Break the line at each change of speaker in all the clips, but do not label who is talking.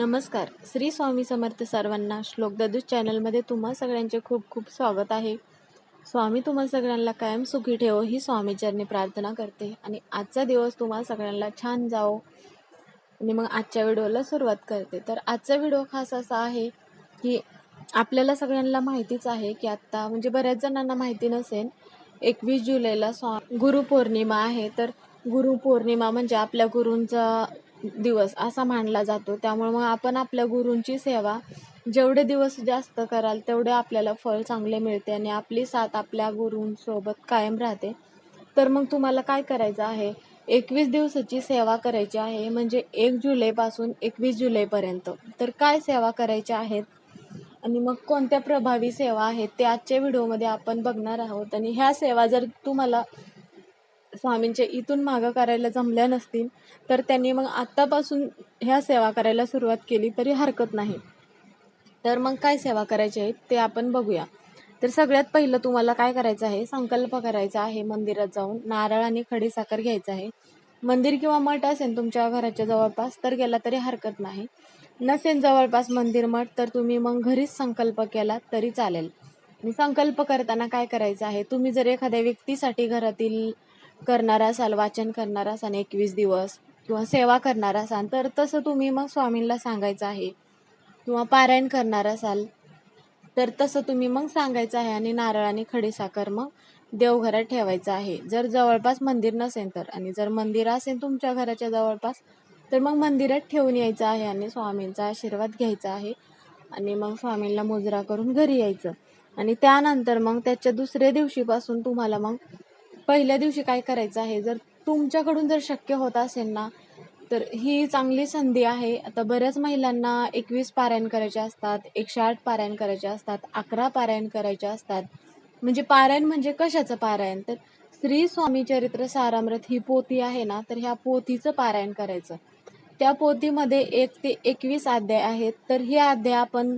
नमस्कार. श्री स्वामी समर्थ सर्वांना श्लोक ददूस चॅनलमध्ये तुम्हा सगळ्यांचे खूप खूप स्वागत आहे. स्वामी तुम्हा सगळ्यांना कायम सुखी ठेवो ही स्वामीचरणी प्रार्थना करते. आणि आजचा दिवस तुम्हा सगळ्यांना छान जाओ आणि मग आजच्या व्हिडिओला सुरुवात करते. तर आजचा व्हिडिओ खास असा आहे की आपल्याला सगळ्यांना माहितीच आहे की आत्ता म्हणजे बऱ्याच जणांना माहिती नसेल एकवीस जुलैला स्वा गुरुपौर्णिमा आहे. तर गुरुपौर्णिमा म्हणजे आपल्या गुरूंचा दिवस असा मानला जातो. त्यामुळे मग आपण आपल्या गुरूंची सेवा जेवढे दिवस जास्त कराल तेवढे आपल्याला फळ चांगले मिळते आणि आपली साथ आपल्या गुरूंसोबत कायम राहते. तर मग तुम्हाला काय करायचं आहे? एकवीस दिवसाची सेवा करायची आहे म्हणजे एक जुलैपासून एकवीस जुलैपर्यंत. तर काय सेवा करायच्या आहेत? आणि मग कोणत्या प्रभावी सेवा आहेत? ते आजच्या व्हिडिओमध्ये आपण बघणार आहोत. आणि ह्या सेवा जर तुम्हाला स्वामींच्या इथून मागं करायला जमल्या नसतील तर त्यांनी मग आत्तापासून ह्या सेवा करायला सुरुवात केली तरी हरकत नाही. तर मग काय सेवा करायची आहे ते आपण बघूया. तर सगळ्यात पहिलं तुम्हाला काय करायचं आहे? संकल्प करायचा आहे मंदिरात जाऊन. नारळ आणि खडीसाखर घ्यायचं आहे. मंदिर किंवा मठ असेल तुमच्या घराच्या जवळपास तर गेला तरी हरकत नाही. नसेल जवळपास मंदिर मठ तर तुम्ही मग घरीच संकल्प केला तरी चालेल. आणि संकल्प करताना काय करायचं आहे? तुम्ही जर एखाद्या व्यक्तीसाठी घरातील करणारा असाल वाचन करणार असाल एकवीस दिवस किंवा सेवा करणार असाल तर तसं तुम्ही मग स्वामींना सांगायचं आहे. किंवा पारायण करणार असाल तर तसं तुम्ही मग सांगायचं आहे आणि नारळ आणि खडीसाखर मग देवघरात ठेवायचं आहे. जर जवळपास मंदिर नसेल तर आणि जर मंदिर असेल तुमच्या घराच्या जवळपास तर मग मंदिरात ठेवून यायचं आहे आणि स्वामींचा आशीर्वाद घ्यायचा आहे आणि मग स्वामींना मुजरा करून घरी यायचं. आणि त्यानंतर मग त्याच्या दुसऱ्या दिवशीपासून तुम्हाला मग पहिल्या दिवशी काय करायचं आहे? जर तुमच्याकडून जर शक्य होत असेल ना तर ही चांगली संधी आहे. आता बऱ्याच महिलांना एकवीस पारायण करायचे असतात एकशे आठ पारायण करायचे असतात अकरा पारायण करायचे असतात. म्हणजे पारायण म्हणजे कशाचं पारायण? तर श्री स्वामी चरित्र सारामृत ही पोथी आहे ना तर ह्या पोथीचं पारायण करायचं. त्या पोथीमध्ये एक ते एकवीस अध्याय आहेत. तर ही अध्याय आपण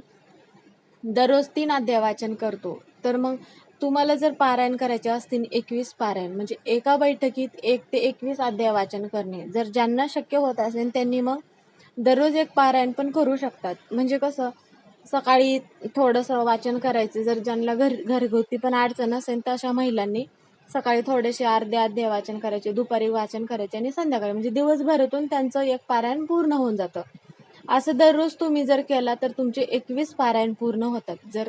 दररोज तीन अध्याय वाचन करतो. तर मग तुम्हाला जर पारायण करायचे असतील एकवीस पारायण. म्हणजे एका बैठकीत एक ते एकवीस अध्याय वाचन करणे. जर ज्यांना शक्य होत असेल त्यांनी मग दररोज एक पारायण पण करू शकतात. म्हणजे कसं सकाळी थोडंसं वाचन करायचं. जर ज्यांना घर घरगुती पण अडचण असेल तर अशा महिलांनी सकाळी थोडेसे अर्धे अध्याय वाचन करायचे दुपारी वाचन करायचे आणि संध्याकाळी. म्हणजे दिवसभरातून त्यांचं एक पारायण पूर्ण होऊन जातं. असं दररोज तुम्ही जर केला तर तुमचे एकवीस पारायण पूर्ण होतात. जर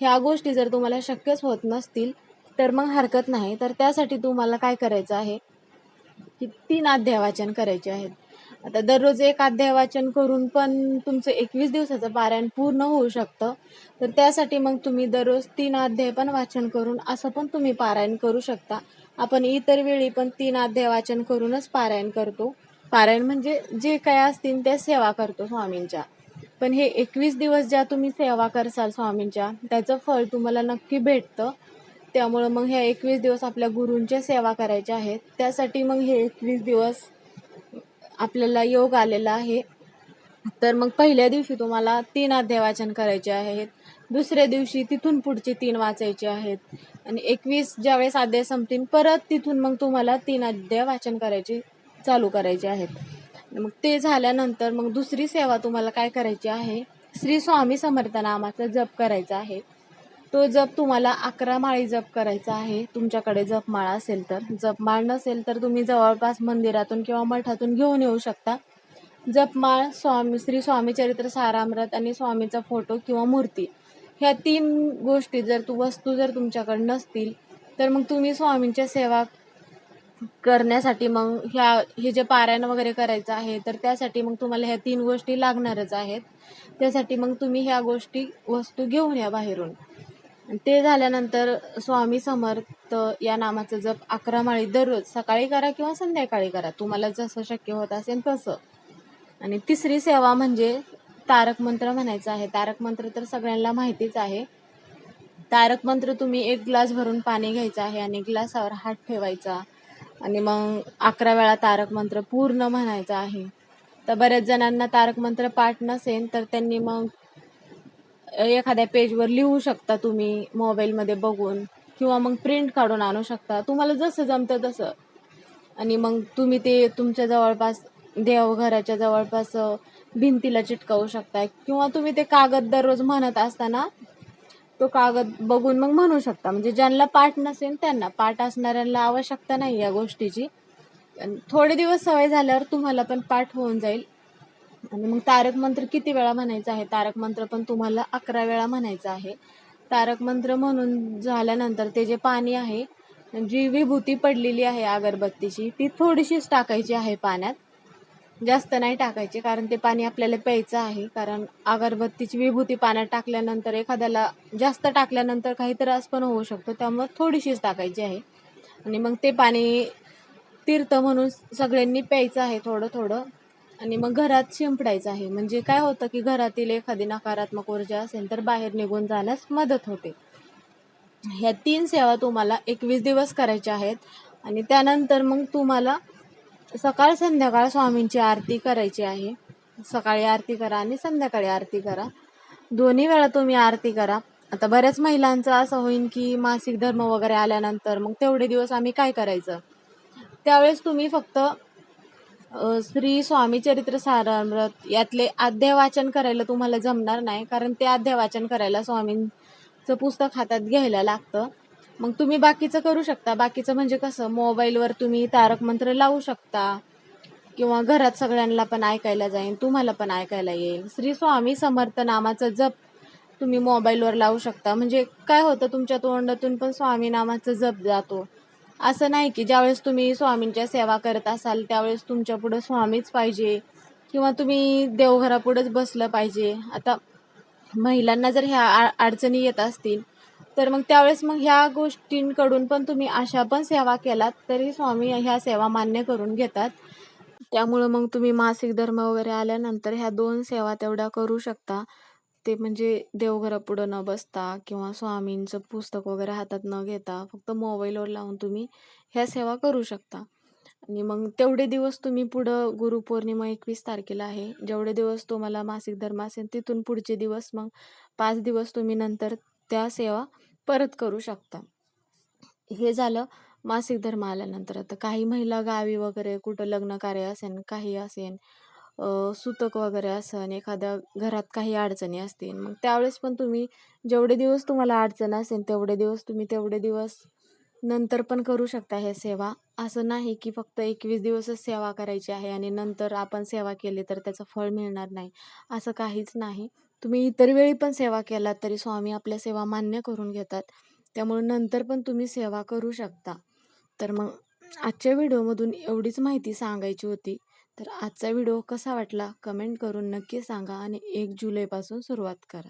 ह्या गोष्टी जर तुम्हाला शक्यच होत नसतील तर मग हरकत नाही. तर त्यासाठी तुम्हाला काय करायचं आहे? की तीन अध्याय वाचन करायचे आहेत. आता दररोज एक अध्याय वाचन करून पण तुमचं एकवीस दिवसाचं पारायण पूर्ण होऊ शकतं. तर त्यासाठी मग तुम्ही दररोज तीन अध्याय पण वाचन करून असं पण तुम्ही पारायण करू शकता. आपण इतर वेळी पण तीन अध्याय वाचन करूनच पारायण करतो. पारायण म्हणजे जे काय असतील त्या सेवा करतो स्वामींच्या. पण हे एकवीस दिवस ज्या तुम्ही सेवा करसाल स्वामींच्या त्याचं फळ तुम्हाला नक्की भेटतं. त्यामुळं मग ह्या एकवीस दिवस आपल्या गुरूंच्या सेवा करायच्या आहेत. त्यासाठी मग हे एकवीस दिवस आपल्याला योग आलेला आहे. तर मग पहिल्या दिवशी तुम्हाला तीन अध्याय वाचन करायचे आहेत. दुसऱ्या दिवशी तिथून पुढचे तीन वाचायचे आहेत. आणि एकवीस ज्यावेळेस अध्याय संपतील परत तिथून मग तुम्हाला तीन अध्याय वाचन करायचे चालू करायचे आहेत. मग ते झाल्यानंतर मग दुसरी सेवा तुम्हाला काय करायची आहे? श्री स्वामी समर्थ नामाचा जप करायचा आहे. तो जप तुम्हाला अकरा माळी जप करायचा आहे. तुमच्याकडे जपमाळ असेल तर. जपमाळ नसेल तर तुम्ही जवळपास मंदिरातून किंवा मठातून घेऊन येऊ शकता. जपमाळ स्वामी श्री स्वामी चरित्र सारामृत आणि स्वामीचा फोटो किंवा मूर्ती. ह्या तीन गोष्टी जर तू वस्तू जर तुमच्याकडे नसतील तर मग तुम्ही स्वामींच्या सेवा करण्यासाठी मग ह्या हे जे पारायण वगैरे करायचं आहे तर त्यासाठी मग तुम्हाला ह्या तीन गोष्टी लागणारच आहेत. त्यासाठी मग तुम्ही ह्या गोष्टी वस्तू घेऊन या बाहेरून. ते झाल्यानंतर स्वामी समर्थ या नामाचं जप अकरा माळी दररोज सकाळी करा किंवा संध्याकाळी करा. तुम्हाला जसं शक्य होत असेल तसं. आणि तिसरी सेवा म्हणजे तारक मंत्र म्हणायचं आहे. तारक मंत्र तर सगळ्यांना माहितीच आहे. तारक मंत्र तुम्ही एक ग्लास भरून पाणी घ्यायचं आहे आणि ग्लासावर हात ठेवायचा. आणि मग अकरा वेळा तारक मंत्र पूर्ण म्हणायचा आहे. तर बऱ्याच जणांना तारक मंत्र पाठ नसेल तर त्यांनी मग एखाद्या पेजवर लिहू शकता तुम्ही मोबाईलमध्ये बघून किंवा मग प्रिंट काढून आणू शकता. तुम्हाला जसं जमतं तसं. आणि मग तुम्ही ते तुमच्या जवळपास देवघराच्या जवळपास भिंतीला चिटकवू शकता. किंवा तुम्ही ते कागद दररोज म्हणत असताना तो कागद बघून मग म्हणू शकता. म्हणजे ज्यांना पाठ नसेल त्यांना. पाठ असणाऱ्यांना आवश्यकता नाही या गोष्टीची. थोडे दिवस सवय झाल्यावर तुम्हाला पण पाठ होऊन जाईल. आणि मग तारक मंत्र किती वेळा म्हणायचं आहे? तारक मंत्र पण तुम्हाला अकरा वेळा म्हणायचं आहे. तारक मंत्र म्हणून झाल्यानंतर ते जे पाणी आहे जी विभूती पडलेली आहे अगरबत्तीची ती थोडीशीच टाकायची आहे पाण्यात. जास्त नाही टाकायचे कारण ते पाणी आपल्याला प्यायचं आहे. कारण अगरबत्तीची विभूती पाण्यात टाकल्यानंतर एखाद्याला जास्त टाकल्यानंतर काही त्रास पण होऊ शकतो त्यामुळे थोडीशीच टाकायची आहे. आणि मग ते पाणी तीर्थ म्हणून सगळ्यांनी प्यायचं आहे थोडं थोडं. आणि मग घरात शिंपडायचं आहे. म्हणजे काय होतं की घरातील एखादी नकारात्मक ऊर्जा असेल तर बाहेर निघून जाण्यास मदत होते. ह्या तीन सेवा तुम्हाला एकवीस दिवस करायच्या आहेत. आणि त्यानंतर मग तुम्हाला सकाळ संध्याकाळ स्वामींची आरती करायची आहे. सकाळी आरती करा आणि संध्याकाळी आरती करा. दोन्ही वेळा तुम्ही आरती करा. आता बऱ्याच महिलांचं असं होईल की मासिक धर्म वगैरे आल्यानंतर मग तेवढे दिवस आम्ही काय करायचं? त्यावेळेस तुम्ही फक्त श्री स्वामी चरित्र सारामृत यातले अध्याय वाचन करायला तुम्हाला जमणार नाही. कारण ते अध्याय वाचन करायला स्वामींचं पुस्तक हातात घ्यायला लागतं. मग तुम्ही बाकीचं करू शकता. बाकीचं म्हणजे कसं मोबाईलवर तुम्ही तारक मंत्र लावू शकता. किंवा घरात सगळ्यांना पण ऐकायला जाईल तुम्हाला पण ऐकायला येईल. श्री स्वामी समर्थ नामाचा जप तुम्ही मोबाईलवर लावू शकता. म्हणजे काय होतं तुमच्या तोंडातून पण स्वामी नामाचा जप जातो. असं नाही की ज्यावेळेस तुम्ही स्वामींच्या सेवा करत असाल त्यावेळेस तुमच्या पुढं स्वामीच पाहिजे. किंवा तुम्ही देवघरापुढंच बसलं पाहिजे. आता महिलांना जर ह्या आ- अडचणी येत असतील तर मग त्यावेळेस मग ह्या गोष्टींकडून पण तुम्ही अशा पण सेवा केलात तरी स्वामी ह्या सेवा मान्य करून घेतात. त्यामुळं मग तुम्ही मासिक धर्म वगैरे आल्यानंतर ह्या दोन सेवा तेवढ्या करू शकता. ते म्हणजे देवघरापुढं न बसता किंवा स्वामींचं पुस्तक वगैरे हातात न घेता फक्त मोबाईलवर लावून तुम्ही ह्या सेवा करू शकता. आणि मग तेवढे दिवस तुम्ही पुढं गुरुपौर्णिमा एकवीस तारखेला आहे. जेवढे दिवस तुम्हाला मासिक धर्म असेल तिथून पुढचे दिवस मग पाच दिवस तुम्ही नंतर त्या सेवा परत करू शकता. हे झालं मासिक धर्म आल्यानंतर. आता काही महिला गावी वगैरे कुठं लग्न कार्य असेल काही असेल सुतक वगैरे असेल एखाद्या घरात काही अडचणी असतील मग त्यावेळेस पण तुम्ही जेवढे दिवस तुम्हाला अडचण असेल तेवढे दिवस तुम्ही तेवढे दिवस नंतर पण करू शकता हे सेवा. असं नाही की फक्त एकवीस दिवसच सेवा करायची आहे आणि नंतर आपण सेवा केली तर त्याचं फळ मिळणार नाही. असं काहीच नाही. तुम्ही इतर वेळी पण सेवा केलात तरी स्वामी आपल्या सेवा मान्य करून घेतात. त्यामुळे नंतर पण तुम्ही सेवा करू शकता. तर मग आजच्या व्हिडिओमधून एवढीच माहिती सांगायची होती. तर आजचा व्हिडिओ कसा वाटला? कमेंट करून नक्की सांगा आणि एक जुलैपासून सुरुवात करा.